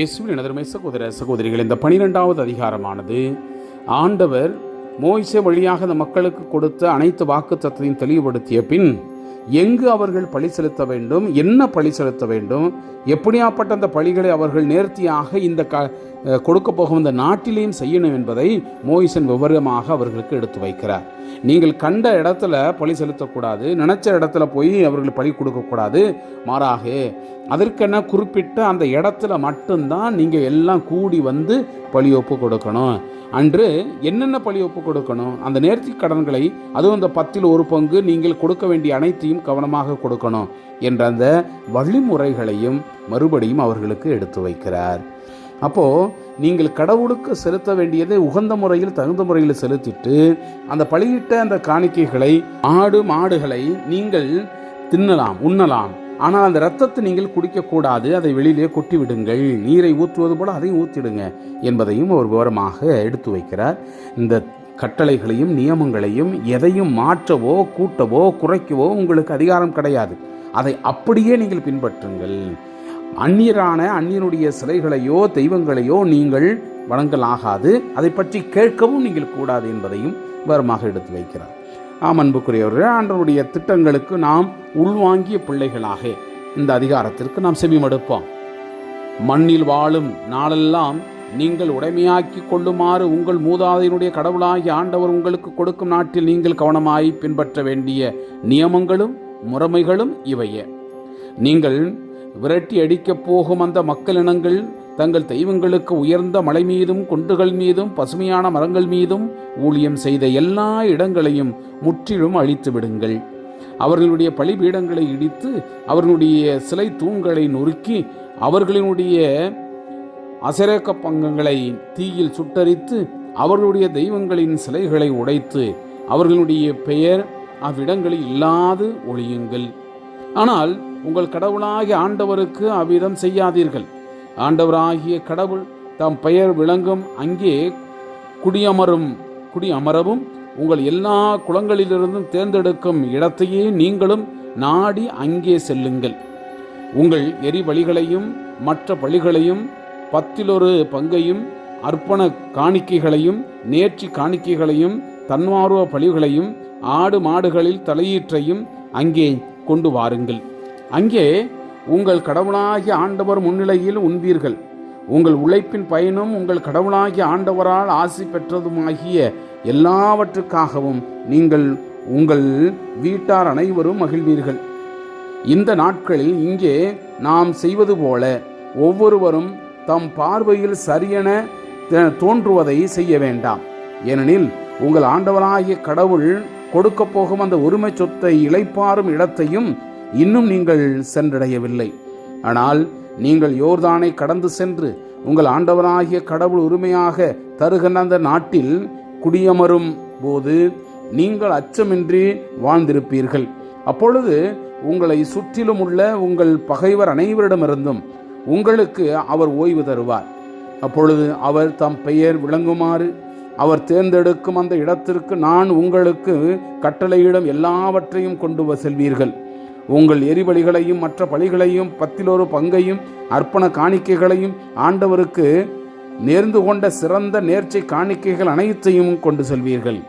இயேசுவின் எனதருமை சகோதர சகோதரிகள் இந்த பனிரெண்டாவது அதிகாரமானது ஆண்டவர் மோய்சே வழியாக அந்த மக்களுக்கு கொடுத்த அனைத்து வாக்குத்தத்தையும் தெளிவுபடுத்திய பின் எங்கு அவர்கள் பழி செலுத்த வேண்டும் என்ன பழி செலுத்த வேண்டும் எப்படியாப்பட்ட அந்த பழிகளை அவர்கள் நேர்த்தியாக இந்த க கொடுக்க போகும் இந்த நாட்டிலேயும் செய்யணும் என்பதை மோயிசன் விவரமாக அவர்களுக்கு எடுத்து வைக்கிறார். நீங்கள் கண்ட இடத்துல பழி செலுத்தக்கூடாது நினைச்ச இடத்துல போய் அவர்கள் பழி கொடுக்கக்கூடாது மாறாக அதற்கென குறிப்பிட்ட அந்த இடத்துல மட்டும்தான் நீங்கள் எல்லாம் கூடி வந்து பழி ஒப்பு கொடுக்கணும். அன்று என்னென்ன பழி ஒப்பு கொடுக்கணும்? அந்த நேர்த்தி கடன்களை அதுவும் அந்த பத்தில் ஒரு பங்கு நீங்கள் கொடுக்க வேண்டிய அனைத்தையும் கவனமாக கொடுக்கணும் என்ற அந்த வழிமுறைகளையும் மறுபடியும் அவர்களுக்கு எடுத்து வைக்கிறார். அப்போ நீங்கள் கடவுளுக்கு செலுத்த வேண்டியதை உகந்த முறையில் தகுந்த முறையில் செலுத்திட்டு அந்த பழியிட்ட அந்த காணிக்கைகளை ஆடு மாடுகளை நீங்கள் தின்னலாம் உண்ணலாம். ஆனால் அந்த ரத்தத்தை நீங்கள் குடிக்கக்கூடாது அதை வெளியிலே கொட்டி விடுங்கள் நீரை ஊற்றுவது போல அதையும் ஊற்றிடுங்க என்பதையும் அவர் விவரமாக எடுத்து வைக்கிறார். இந்த கட்டளைகளையும் நியமங்களையும் எதையும் மாற்றவோ கூட்டவோ குறைக்கவோ உங்களுக்கு அதிகாரம் கிடையாது. அதை அப்படியே நீங்கள் பின்பற்றுங்கள். அந்நியரான அந்நியனுடைய சிலைகளையோ தெய்வங்களையோ நீங்கள் வணங்கலாகாது. அதை பற்றி கேட்கவும் நீங்கள் கூடாது என்பதையும் விவரமாக எடுத்து வைக்கிறார். ஆம் அன்புக்குரியவர்கள் ஆண்டவருடைய திட்டங்களுக்கு நாம் உள்வாங்கிய பிள்ளைகளாக இந்த அதிகாரத்திற்கு நாம் செவிமடுப்போம். மண்ணில் வாழும் நாளெல்லாம் நீங்கள் உடைமையாக்கி கொள்ளுமாறு உங்கள் மூதாதையினுடைய கடவுளாகி ஆண்டவர் உங்களுக்கு கொடுக்கும் நாட்டில் நீங்கள் கவனமாய் பின்பற்ற வேண்டிய நியமங்களும் முறைமைகளும் இவையே. நீங்கள் விரட்டி அடிக்கப் போகும் அந்த மக்களினங்கள் தங்கள் தெய்வங்களுக்கு உயர்ந்த மலை மீதும் குன்றுகள் மீதும் பசுமையான மரங்கள் மீதும் ஊழியம் செய்த எல்லா இடங்களையும் முற்றிலும் அழித்து விடுங்கள். அவர்களுடைய பலிபீடங்களை இடித்து அவர்களுடைய சிலை தூண்களை நொறுக்கி அவர்களினுடைய அசரேக்க பங்கங்களை தீயில் சுட்டரித்து அவர்களுடைய தெய்வங்களின் சிலைகளை உடைத்து அவர்களுடைய பெயர் அவ்விடங்களில் இல்லாது ஒழியுங்கள். ஆனால் உங்கள் கடவுளாகிய ஆண்டவருக்கு அவ்விதம் செய்யாதீர்கள். ஆண்டவராகிய கடவுள் தம் பெயர் விளங்கும் அங்கே குடியமரும் குடியமரவும் உங்கள் எல்லா குளங்களிலிருந்தும் தேர்ந்தெடுக்கும் இடத்தையே நீங்களும் நாடி அங்கே செல்லுங்கள். உங்கள் எரி பலிகளையும் மற்ற பலிகளையும் பத்திலொரு பங்கையும் அர்ப்பண காணிக்கைகளையும் நேர்ச்சி காணிக்கைகளையும் தன்மார்வ பழிகளையும் ஆடு மாடுகளில் தலையீற்றையும் அங்கே கொண்டு வாருங்கள். அங்கே உங்கள் கடவுளாகிய ஆண்டவர் முன்னிலையில் உண்பீர்கள் உங்கள் உழைப்பின் பயனும் உங்கள் கடவுளாகிய ஆண்டவரால் ஆசி பெற்றதுமாகிய எல்லாவற்றுக்காகவும் நீங்கள் உங்கள் வீட்டார் அனைவரும் மகிழ்வீர்கள். இந்த நாட்களில் இங்கே நாம் செய்வது போல ஒவ்வொருவரும் தம் பார்வையில் சரியென தோன்றுவதை செய்ய வேண்டாம். ஏனெனில் உங்கள் ஆண்டவராகிய கடவுள் கொடுக்கப் போகும் அந்த உரிமை சொத்தை இளைப்பாறும் இடத்தையும் இன்னும் நீங்கள் சென்றடையவில்லை. ஆனால் நீங்கள் யோர்தானை கடந்து சென்று உங்கள் ஆண்டவனாகிய கடவுள் உரிமையாக தருகின்ற அந்த நாட்டில் குடியமரும் போது நீங்கள் அச்சமின்றி வாழ்ந்திருப்பீர்கள். அப்பொழுது உங்களை சுற்றிலும் உள்ள உங்கள் பகைவர் அனைவரிடமிருந்தும் உங்களுக்கு அவர் ஓய்வு தருவார். அப்பொழுது அவர் தம் பெயர் விளங்குமாறு அவர் தேர்ந்தெடுக்கும் அந்த இடத்திற்கு நான் உங்களுக்கு கட்டளையிடும் எல்லாவற்றையும் கொண்டு வ- செல்வீர்கள். உங்கள் எரிபலிகளையும் மற்ற பலிகளையும் பத்திலொரு பங்கையும் அர்ப்பண காணிக்கைகளையும் ஆண்டவருக்கு நேர்ந்து கொண்ட சிறந்த நேர்ச்சை காணிக்கைகள் அனைத்தையும் கொண்டு செல்வீர்கள்.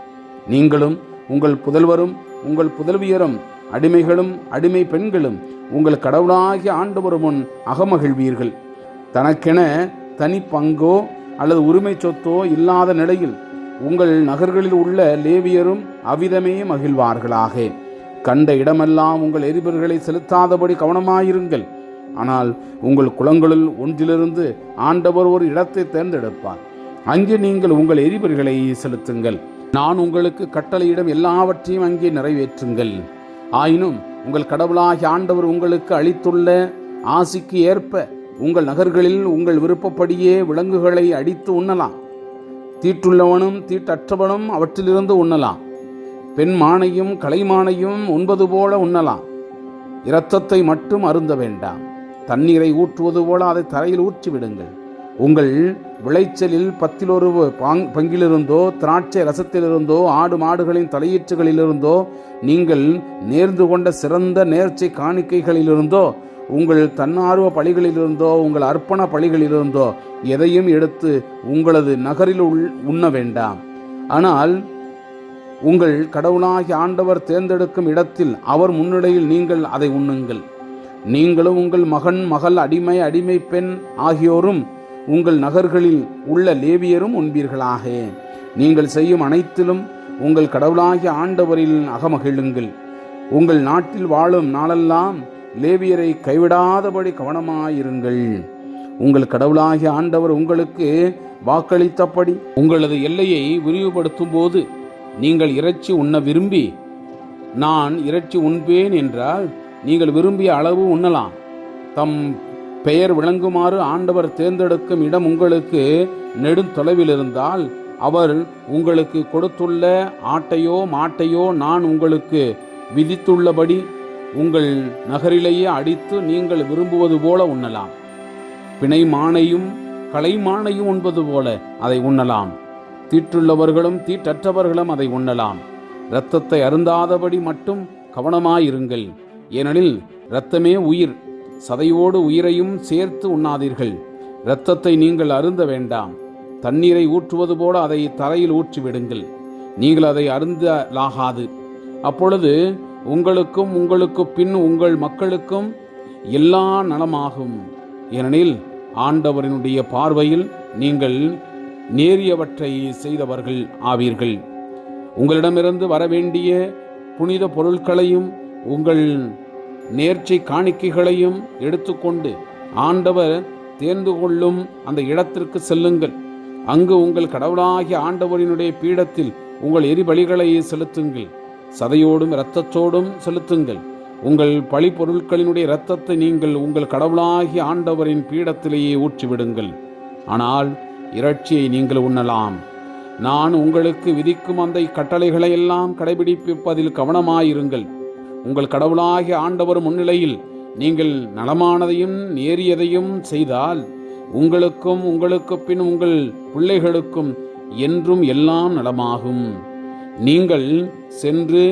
நீங்களும் உங்கள் புதல்வரும் உங்கள் புதல்வியரும் அடிமைகளும் அடிமை பெண்களும் உங்கள் கடவுளாகிய ஆண்டவர் முன் அகமகிழ்வீர்கள். தனக்கென தனி பங்கோ அல்லது உரிமை சொத்தோ இல்லாத நிலையில் உங்கள் நகர்களில் உள்ள லேவியரும் அவ்விதமே மகிழ்வார்களாக. கண்ட இடமெல்லாம் உங்கள் எரிபொருள்களை செலுத்தாதபடி கவனமாயிருங்கள். ஆனால் உங்கள் குளங்களில் ஒன்றிலிருந்து ஆண்டவர் ஒரு இடத்தை தேர்ந்தெடுப்பார். அங்கே நீங்கள் உங்கள் எரிபொருள்களை செலுத்துங்கள். நான் உங்களுக்கு கட்டளையிடம் எல்லாவற்றையும் அங்கே நிறைவேற்றுங்கள். ஆயினும் உங்கள் கடவுளாகிய ஆண்டவர் உங்களுக்கு அளித்துள்ள ஆசிக்கு ஏற்ப உங்கள் நகர்களில் உங்கள் விருப்பப்படியே விலங்குகளை அடித்து உண்ணலாம். தீட்டுள்ளவனும் தீட்டற்றவனும் அவற்றிலிருந்து உண்ணலாம். பெண் மானையும் கலைமானையும் உண்பது போல உண்ணலாம். இரத்தத்தை மட்டும் அருந்த வேண்டாம். தண்ணீரை ஊற்றுவது போல அதை தரையில் ஊற்றி விடுங்கள். உங்கள் விளைச்சலில் பத்திலொரு பாங் பங்கிலிருந்தோ திராட்சை ரசத்திலிருந்தோ ஆடு மாடுகளின் தலையீற்றுகளிலிருந்தோ நீங்கள் நேர்ந்து கொண்ட சிறந்த நேர்ச்சை காணிக்கைகளிலிருந்தோ உங்கள் தன்னார்வ பழிகளிலிருந்தோ உங்கள் அர்ப்பண பழிகளிலிருந்தோ எதையும் எடுத்து உங்களது நகரில் உள் உண்ண வேண்டாம். ஆனால் உங்கள் கடவுளாகிய ஆண்டவர் தேர்ந்தெடுக்கும் இடத்தில் அவர் முன்னிலையில் நீங்கள் அதை உண்ணுங்கள். நீங்களும் உங்கள் மகன் மகள் அடிமை அடிமை பெண் ஆகியோரும் உங்கள் நகர்களில் உள்ள லேவியரும் உண்பீர்களாக. நீங்கள் செய்யும் அனைத்திலும் உங்கள் கடவுளாகிய ஆண்டவரில் அகமகிழுங்கள். உங்கள் நாட்டில் வாழும் நாளெல்லாம் லேவியரை கைவிடாதபடி கவனமாயிருங்கள். உங்கள் கடவுளாகிய ஆண்டவர் உங்களுக்கு வாக்களித்தபடி உங்களது எல்லையை விரிவுபடுத்தும் போது நீங்கள் இறைச்சி உண்ண விரும்பி நான் இறைச்சி உண்பேன் என்றால் நீங்கள் விரும்பிய அளவு உண்ணலாம். தம் பெயர் விளங்குமாறு ஆண்டவர் தேர்ந்தெடுக்கும் இடம் உங்களுக்கு நெடுந்தொலைவில் இருந்தால் அவர் உங்களுக்கு கொடுத்துள்ள ஆட்டையோ மாட்டையோ நான் உங்களுக்கு விதித்துள்ளபடி உங்கள் நகரிலேயே அடித்து நீங்கள் விரும்புவது போல உண்ணலாம். பிணை மானையும் கலைமானையும் உண்பது போல அதை உண்ணலாம். தீற்றுள்ளவர்களும் தீட்டற்றவர்களும் அதை உண்ணலாம். இரத்தத்தை அருந்தாதபடி மட்டும் கவனமாயிருங்கள். ஏனெனில் இரத்தமே உயிர். சதையோடு உயிரையும் சேர்த்து உண்ணாதீர்கள். இரத்தத்தை நீங்கள் அருந்த வேண்டாம். தண்ணீரை ஊற்றுவது போல அதை தரையில் ஊற்றிவிடுங்கள். நீங்கள் அதை அருந்தலாகாது. அப்பொழுது உங்களுக்கும் உங்களுக்கு பின் உங்கள் மக்களுக்கும் எல்லா நலமாகும். ஏனெனில் ஆண்டவரினுடைய பார்வையில் நீங்கள் நேரியவற்றை செய்தவர்கள் ஆவீர்கள். உங்களிடமிருந்து வரவேண்டிய புனித பொருட்களையும் உங்கள் நேர்ச்சை காணிக்கைகளையும் எடுத்துக்கொண்டு ஆண்டவர் தேர்ந்து கொள்ளும் அந்த இடத்திற்கு செல்லுங்கள். அங்கு உங்கள் கடவுளாகிய ஆண்டவரினுடைய பீடத்தில் உங்கள் எரிபலிகளை செலுத்துங்கள். சதையோடும் இரத்தத்தோடும் செலுத்துங்கள். உங்கள் பழி பொருட்களினுடைய இரத்தத்தை நீங்கள் உங்கள் கடவுளாகிய ஆண்டவரின் பீடத்திலேயே ஊற்றிவிடுங்கள். ஆனால் இறைச்சியை நீங்கள் உண்ணலாம். நான் உங்களுக்கு விதிக்கும் அந்த கட்டளைகளை எல்லாம் கடைபிடிப்பதில் கவனமாயிருங்கள். உங்கள் கடவுளாகிய ஆண்டவர் முன்னிலையில் நீங்கள் நலமானதையும் நேரியதையும் செய்தால் உங்களுக்கும் உங்களுக்கு பின் உங்கள் பிள்ளைகளுக்கும் என்றும் எல்லாம் நலமாகும். நீங்கள் சென்று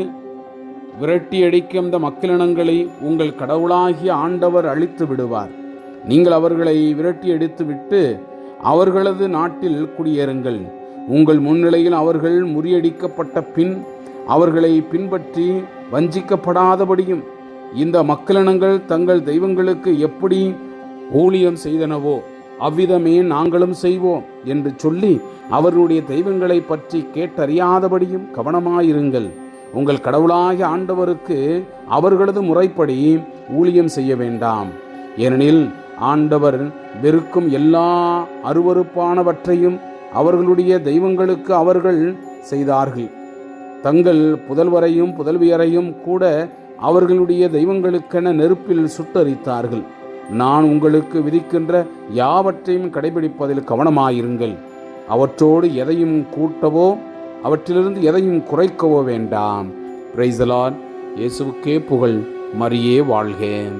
விரட்டியடிக்கும் அந்த மக்களினங்களை உங்கள் கடவுளாகிய ஆண்டவர் அழித்து விடுவார். நீங்கள் அவர்களை விரட்டி விட்டு அவர்களது நாட்டில் குடியேறுங்கள். உங்கள் முன்னிலையில் அவர்கள் முறியடிக்கப்பட்ட பின் அவர்களை பின்பற்றி வஞ்சிக்கப்படாதபடியும் இந்த மக்களினங்கள் தங்கள் தெய்வங்களுக்கு எப்படி ஊழியம் செய்தனவோ அவ்விதமே நாங்களும் செய்வோம் என்று சொல்லி அவர்களுடைய தெய்வங்களை பற்றி கேட்டறியாதபடியும் கவனமாயிருங்கள். உங்கள் கடவுளாகிய ஆண்டவருக்கு அவர்களது முறைப்படி ஊழியம் செய்ய வேண்டாம். ஏனெனில் ஆண்டவர் வெறுக்கும் எல்லா அருவருப்பானவற்றையும் அவர்களுடைய தெய்வங்களுக்கு அவர்கள் செய்தார்கள். தங்கள் புதல்வரையும் புதல்வியரையும் கூட அவர்களுடைய தெய்வங்களுக்கென நெருப்பில் சுட்டரித்தார்கள். நான் உங்களுக்கு விதிக்கின்ற யாவற்றையும் கடைபிடிப்பதில் கவனமாயிருங்கள். அவற்றோடு எதையும் கூட்டவோ அவற்றிலிருந்து எதையும் குறைக்கவோ வேண்டாம். பிரைசலான் இயேசுவுக்கே புகழ். மரியே வாழ்கேன்